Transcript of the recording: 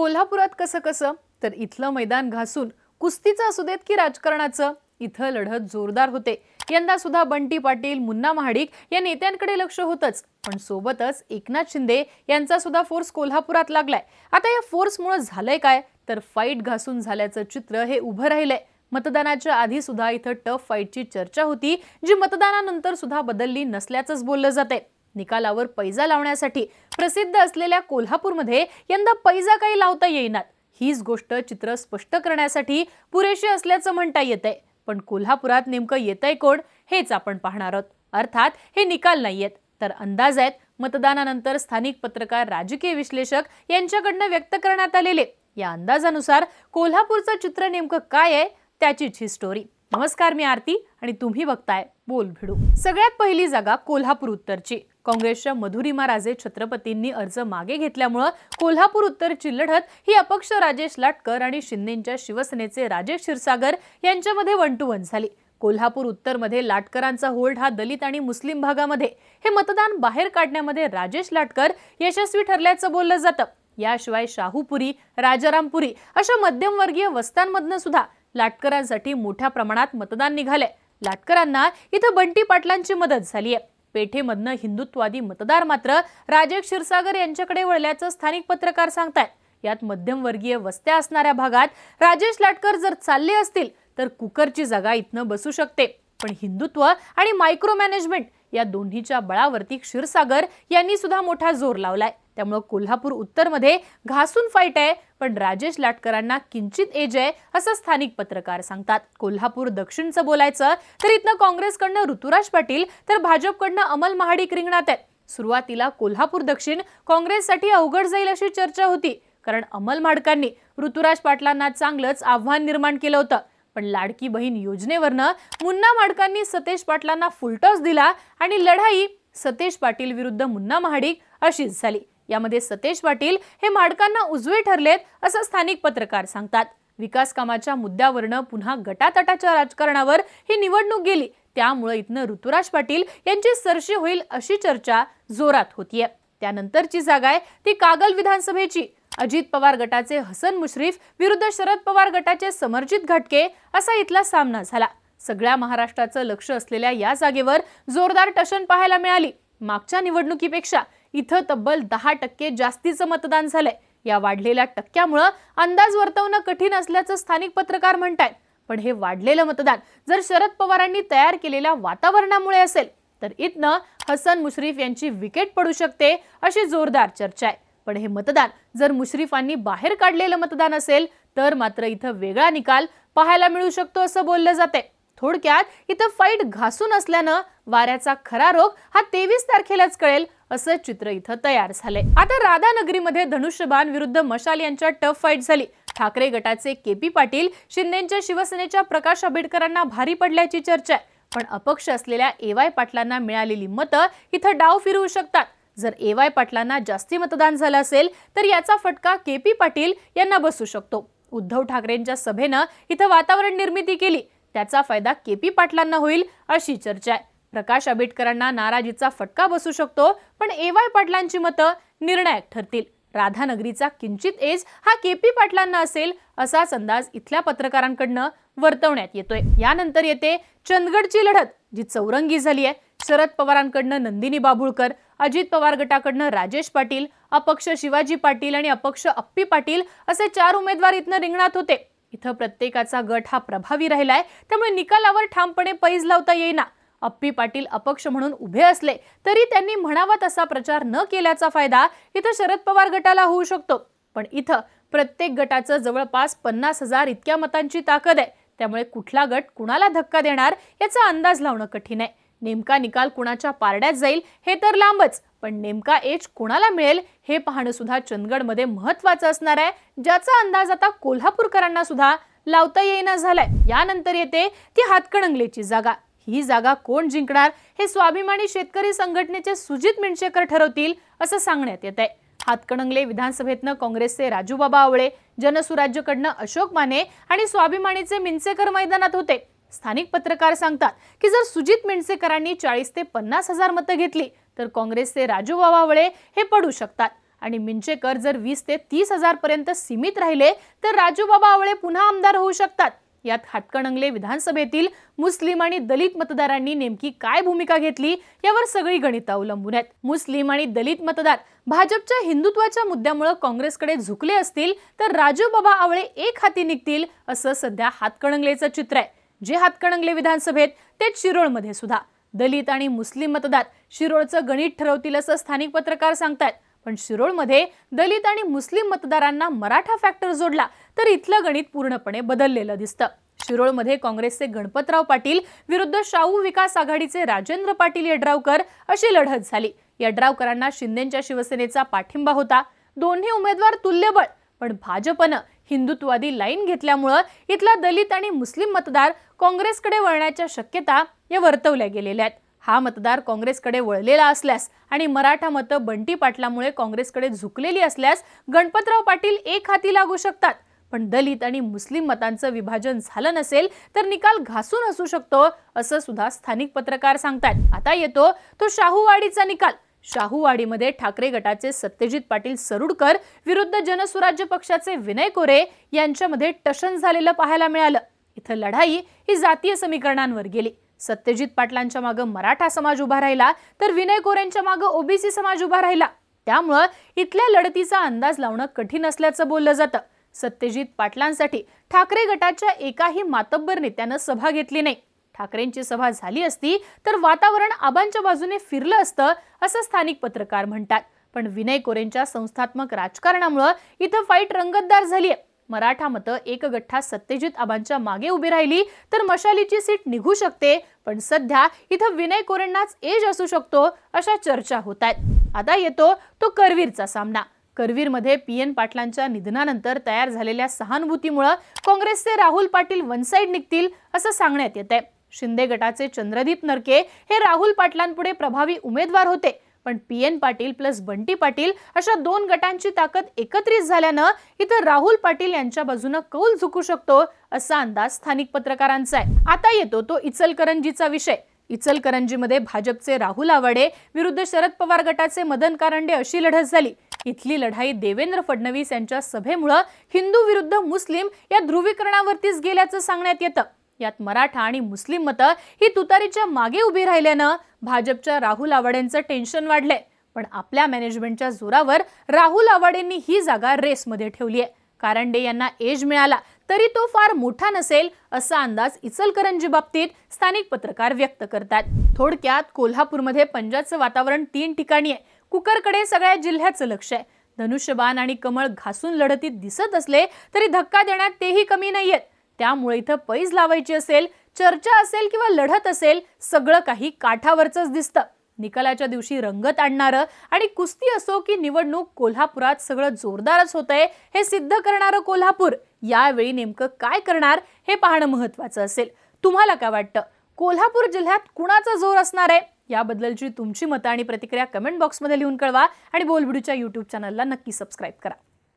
कोल्हापुरात कसं कसं? तर इथलं मैदान घासून कुस्तीचं असू देत की राजकारणाचं? इथं लढत जोरदार होते. यंदा सुद्धा बंटी पाटील मुन्ना महाडिक या नेत्यांकडे लक्ष होतंच. पण सोबतच एकनाथ शिंदे यांचा सुद्धा फोर्स कोल्हापुरात लागलाय. आता या फोर्समुळे झालंय काय? तर फाईट घासून झाल्याचं चित्र हे उभं राहिलंय. मतदानाच्या आधी सुद्धा इथं टफ फाईटची चर्चा होती जी मतदानानंतर सुद्धा बदलली नसल्याचंच बोललं जाते निकालावर पैजा लावण्यासाठी प्रसिद्ध असलेल्या कोल्हापूरमध्ये यंदा पैजा काही लावता येईनात. हीच गोष्ट चित्र स्पष्ट करण्यासाठी पुरेशी असल्याचं म्हणता येतंय. पण कोल्हापुरात नेमकं येतंय कोण हेच आपण पाहणार आहोत. अर्थात हे निकाल नाहीयेत. तर अंदाज आहेत मतदानानंतर स्थानिक पत्रकार राजकीय विश्लेषक यांच्याकडनं व्यक्त करण्यात आलेले. या अंदाजानुसार कोल्हापूरचं चित्र नेमकं काय आहे त्याचीच ही स्टोरी नमस्कार मी आरती आणि तुम्ही बघताय बोल भिडू सगळ्यात पहिली जागा कोल्हापूर उत्तरची. काँग्रेसच्या मधुरिमा राजे छत्रपतींनी अर्ज मागे घेतल्यामुळं कोल्हापूर उत्तरची लढत ही अपक्ष राजेश लाटकर आणि शिंदेच्या शिवसेनेचे राजेश क्षीरसागर यांच्यामध्ये वन टू वन झाली. कोल्हापूर उत्तरमध्ये लाटकरांचा होल्ड हा दलित आणि मुस्लिम भागामध्ये. हे मतदान बाहेर काढण्यामध्ये राजेश लाटकर यशस्वी ठरल्याचं बोललं जातं. याशिवाय शाहूपुरी राजारामपुरी अशा मध्यमवर्गीय वस्त्यांमधनं सुद्धा लाटकरांसाठी मोठ्या प्रमाणात मतदान निघालंय. लाटकरांना इथं बंटी पाटलांची मदत झाली आहे पेठेमधनं हिंदुत्ववादी मतदार मात्र राजेश क्षीरसागर यांच्याकडे वळल्याचं स्थानिक पत्रकार सांगतायत. यात मध्यमवर्गीय वस्त्या असणाऱ्या भागात राजेश लाटकर जर चालले असतील तर कुकरची जागा इथनं बसू शकते. पण हिंदुत्व आणि मायक्रो मॅनेजमेंट या दोन्हीच्या बळावरती क्षीरसागर यांनी सुद्धा मोठा जोर लावलाय. त्यामुळं कोल्हापूर उत्तरमध्ये घासून फाईट आहे पण राजेश लाटकरांना किंचित एज आहे असं स्थानिक पत्रकार सांगतात. कोल्हापूर दक्षिणचं बोलायचं तर इथनं काँग्रेसकडनं ऋतुराज पाटील तर भाजपकडनं अमल महाडिक रिंगणात आहेत. सुरुवातीला कोल्हापूर दक्षिण काँग्रेससाठी अवघड जाईल अशी चर्चा होती कारण अमल माडकांनी ऋतुराज पाटलांना चांगलंच आव्हान निर्माण केलं होतं. पण लाडकी बहीण योजनेवरनं मुन्ना माडकांनी सतेज पाटलांना फुलटॉस दिला आणि लढाई सतेज पाटील विरुद्ध मुन्ना महाडिक अशीच झाली. यामध्ये सतेज पाटील हे माडकांना उजवे ठरलेत असं स्थानिक पत्रकार सांगतात. विकास कामाच्या मुद्द्यावरनं पुन्हा गटातटाच्या राजकारणावर ही निवडणूक गेली. त्यामुळे इथनं ऋतुराज पाटील यांची सरशी होईल अशी चर्चा जोरात होतीये. त्यानंतरची जागा आहे ती कागल विधानसभेची. अजित पवार गटाचे हसन मुश्रीफ विरुद्ध शरद पवार गटाचे समर्जित घटके असा इथला सामना झाला. सगळ्या महाराष्ट्राचं लक्ष असलेल्या या जागेवर जोरदार टशन पाहायला मिळाली. मागच्या निवडणुकीपेक्षा इथं तब्बल दहा टक्के जास्तीचं मतदान झालंय. या वाढलेल्या टक्क्यामुळं अंदाज वर्तवणं कठीण असल्याचं स्थानिक पत्रकार म्हणतायत. पण हे वाढलेलं मतदान जर शरद पवारांनी तयार केलेल्या वातावरणामुळे असेल तर इथनं हसन मुश्रीफ यांची विकेट पडू शकते अशी जोरदार चर्चा आहे. पण हे मतदान जर मुश्रीफांनी बाहेर काढलेलं मतदान असेल तर मात्र इथं वेगळा निकाल पाहायला मिळू शकतो असं बोललं जाते थोडक्यात इथं फाईट घासून असल्यानं वाऱ्याचा खरा रोग हा तेवीस तारखेलाच कळेल असं चित्र इथं तयार झालंय. आता राधानगरीमध्ये धनुष्यबाण विरुद्ध मशाल यांच्या टफ फाईट झाली. ठाकरे गटाचे के पी पाटील शिंदेच्या शिवसेनेच्या प्रकाश आंबेडकरांना भारी पडल्याची चर्चा आहे. पण अपक्ष असलेल्या ए वाय पाटलांना मिळालेली मतं इथं डाव फिरवू शकतात. जर ए वाय पाटलांना जास्ती मतदान झालं असेल तर याचा फटका के पी पाटील यांना बसू शकतो. उद्धव ठाकरेंच्या सभेनं इथं वातावरण निर्मिती केली. त्याचा फायदा के पी पाटलांना होईल अशी चर्चा आहे. प्रकाश आंबेडकरांना नाराजीचा फटका बसू शकतो पण ए वाय पाटलांची मतं निर्णायक ठरतील. राधानगरीचा किंचित एज हा के पी पाटलांना असेल असाच अंदाज इथल्या पत्रकारांकडनं वर्तवण्यात येतोय. यानंतर येते चंदगडची लढत जी चौरंगी झाली आहे. शरद पवारांकडनं नंदिनी बाभुळकर अजित पवार गटाकडनं राजेश पाटील अपक्ष शिवाजी पाटील आणि अपक्ष अप्पी पाटील असे चार उमेदवार इथनं रिंगणात होते. इथं प्रत्येकाचा गट हा प्रभावी राहिलाय त्यामुळे निकालावर ठामपणे पैज लावता येईना. अप्पी पाटील अपक्ष म्हणून उभे असले तरी त्यांनी म्हणावा तसा प्रचार न केल्याचा फायदा इथं शरद पवार गटाला होऊ शकतो. पण इथं प्रत्येक गटाचं जवळपास पन्नास हजार इतक्या मतांची ताकद आहे. त्यामुळे कुठला गट कुणाला धक्का देणार याचा अंदाज लावणं कठीण आहे. नेमका निकाल कुणाच्या पारड्यात जाईल हे तर लांबच पण नेमका एज कुणाला मिळेल हे पाहणं सुद्धा चंदगडमध्ये महत्वाचं असणार आहे ज्याचा अंदाज आता कोल्हापूरकरांना सुद्धा लावता येईना झालाय. यानंतर येते ती हातकणंगलेची जागा. ही जागा कोण जिंकणार हे स्वाभिमानी शेतकरी संघटनेचे सुजित मिणशेकर ठरवतील असं सांगण्यात येत आहे हातकणंगले विधानसभेतनं काँग्रेसचे राजूबाबा आवळे जनसुराज्यकडनं अशोक माने आणि स्वाभिमानीचे मिणसेकर मैदानात होते. स्थानिक पत्रकार सांगतात की जर सुजित मिणसेकरांनी चाळीस ते पन्नास हजार मतं घेतली तर काँग्रेसचे राजूबाबा आवळे हे पडू शकतात. आणि मिंचेकर जर वीस ते तीस हजार पर्यंत सीमित राहिले तर राजूबाबा आवळे पुन्हा आमदार होऊ शकतात. यात हातकणंगले विधानसभेतील मुस्लिम आणि दलित मतदारांनी नेमकी काय भूमिका घेतली यावर सगळी गणितं अवलंबून आहेत. मुस्लिम आणि दलित मतदार भाजपच्या हिंदुत्वाच्या मुद्द्यामुळे काँग्रेसकडे झुकले असतील तर राजू बाबा आवळे एक हाती निघतील असं सध्या हातकणंगलेचं चित्र आहे. जे हातकणंगले विधानसभेत तेच शिरोळमध्ये सुद्धा. दलित आणि मुस्लिम मतदार शिरोळचं गणित ठरवतील असं स्थानिक पत्रकार सांगतायत. पण शिरोळमध्ये दलित आणि मुस्लिम मतदारांना मराठा फॅक्टर जोडला तर इथलं गणित पूर्णपणे बदललेलं दिसतं. शिरोळमध्ये काँग्रेसचे गणपतराव पाटील विरुद्ध शाहू विकास आघाडीचे राजेंद्र पाटील यड्रावकर अशी लढत झाली. यड्रावकरांना शिंदेच्या शिवसेनेचा पाठिंबा होता. दोन्ही उमेदवार तुल्यबळ पण भाजपनं हिंदुत्ववादी लाईन घेतल्यामुळं इथला दलित आणि मुस्लिम मतदार काँग्रेसकडे वळण्याच्या शक्यता या वर्तवल्या गेलेल्या आहेत. हा मतदार काँग्रेसकडे वळलेला असल्यास आणि मराठा मतं बंटी पाटलामुळे काँग्रेसकडे झुकलेली असल्यास गणपतराव पाटील एक हाती लागू शकतात. पण दलित आणि मुस्लिम मतांचं विभाजन झालं नसेल तर निकाल घासून असू शकतो असं सुद्धा स्थानिक पत्रकार सांगतात आता येतो तो शाहूवाडीचा निकाल. शाहूवाडीमध्ये ठाकरे गटाचे सत्यजित पाटील सरुडकर विरुद्ध जनसुराज्य पक्षाचे विनय कोरे यांच्यामध्ये टशन झालेलं पाहायला मिळालं. इथं लढाई ही जातीय समीकरणांवर गेली. सत्यजित पाटलांच्या मागं मराठा समाज उभा राहिला तर विनय कोरेंच्या मागं ओबीसी समाज उभा राहिला. त्यामुळं इथल्या लढतीचा अंदाज लावणं कठीण असल्याचं बोललं जातं. सत्यजित पाटलांसाठी ठाकरे गटाच्या एकाही मातब्बर नेत्यानं सभा घेतली नाही. ठाकरेंची सभा झाली असती तर वातावरण आबांच्या बाजूने फिरलं असतं असं स्थानिक पत्रकार म्हणतात. पण विनय कोरेंच्या संस्थात्मक राजकारणामुळं इथं फाईट रंगतदार झाली आहे मराठा मतं एकगठ्ठा सत्यजित आबांच्या मागे उभी राहिली तर मशालीची सीट निघू शकते. पण सध्या इथं विनय कोरेंनाच एज असू शकतो अशा चर्चा होत आहेत. आता येतो तो करवीरचा सामना. करवीरमध्ये पी एन पाटलांच्या निधनानंतर तयार झालेल्या सहानुभूतीमुळं काँग्रेसचे राहुल पाटील वन साईड निघतील असं सांगण्यात येत आहे शिंदे गटाचे चंद्रदीप नरके हे राहुल पाटलांपुढे प्रभावी उमेदवार होते. पण P N Patil plus Bunty Patil अशा दोन गटांची ताकद एकत्रित झाल्यानं इथं राहुल पाटील यांच्या बाजूनं कौल झुकू शकतो असा अंदाज स्थानिक पत्रकारांचा आहे. आता येतो तो इचलकरंजीचा विषय. इचलकरंजीमध्ये भाजपचे राहुल आवाडे विरुद्ध शरद पवार गटाचे मदन कारंडे अशी लढत झाली. इथली लढाई देवेंद्र फडणवीस यांच्या सभेमुळं हिंदू विरुद्ध मुस्लिम या ध्रुवीकरणावरतीच गेल्याचं सांगण्यात येतं. यात मराठा आणि मुस्लिम मतं ही तुतारीच्या मागे उभी राहिल्यानं भाजपच्या राहुल आवाडेंचं टेन्शन वाढलंय. पण आपल्या मॅनेजमेंटच्या जोरावर राहुल आवाडेंनी ही जागा रेसमध्ये ठेवली आहे कारंडे यांना एज मिळाला तरी तो फार मोठा नसेल असा अंदाज इचलकरंजी बाबतीत स्थानिक पत्रकार व्यक्त करतात. थोडक्यात कोल्हापूरमध्ये पंजाबचं वातावरण तीन ठिकाणी आहे. कुकरकडे सगळ्या जिल्ह्याचं लक्ष आहे. धनुष्यबाण आणि कमळ घासून लढतीत दिसत असले तरी धक्का देण्यात तेही कमी नाहीयेत. त्यामुळे इथं पैज लावायची असेल चर्चा असेल किंवा लढत असेल सगळं काही काठावरच दिसतं. निकालाच्या दिवशी रंगत आणणारं आणि कुस्ती असो की निवडणूक कोल्हापुरात सगळं जोरदारच होतंय हे सिद्ध करणारं कोल्हापूर. यावेळी नेमकं काय करणार हे पाहणं महत्वाचं असेल. तुम्हाला काय वाटतं? कोल्हापूर जिल्ह्यात कुणाचा जोर असणार आहे? याबद्दलची तुमची मतं आणि प्रतिक्रिया कमेंट बॉक्समध्ये लिहून कळवा आणि बोलबिडूच्या यूट्यूब चॅनलला नक्की सबस्क्राईब करा.